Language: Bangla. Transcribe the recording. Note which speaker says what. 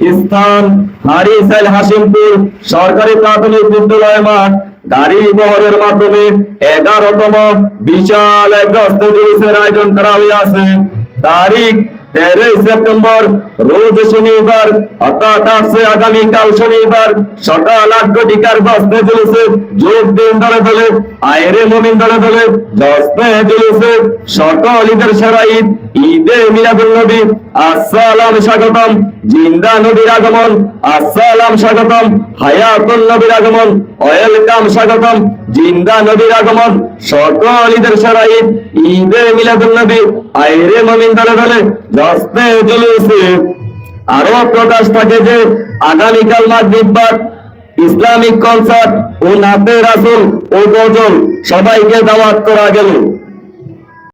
Speaker 1: স্থান হারিসাইল হাসিমপুর সরকারি প্রাথমিক বিদ্যালয় মাঠ, গাড়ি বহরের মাধ্যমে এগারোতম বিশাল এক আয়োজন করা হয়েছে তারিখ তেরোই সেপ্টেম্বর, রোজ শনিবার, অর্থাৎ আসছে আগামীকাল শনিবার, সকাল আট ঘটিকার দশটা জুলুসে যোগ দিন দলে দলে আয়রে মমিন দলে দলে দশটা জুলুসে সকল ঈদের সেরা ঈদ, ঈদে মিলাদুল নবী, আসসালাম স্বাগতম, জিন্দা নবীর আগমন, আসসালাম স্বাগতম হায়াতুল নবীর আগমন, ওয়েলকাম স্বাগতম, জিন্দা নবীর আগমন। সকল ঈদের সেরা ঈদ, ঈদে মিলাদুল নবী আইরে মমিন দলে দলে দশতে জুলুসে আরও প্রকাশ থাকে যে আগামীকাল মাগরিববার ইসলামিক কনসার্ট ও নাতে রাসুল ও গজল সবাইকে দাওয়াত করা গেল।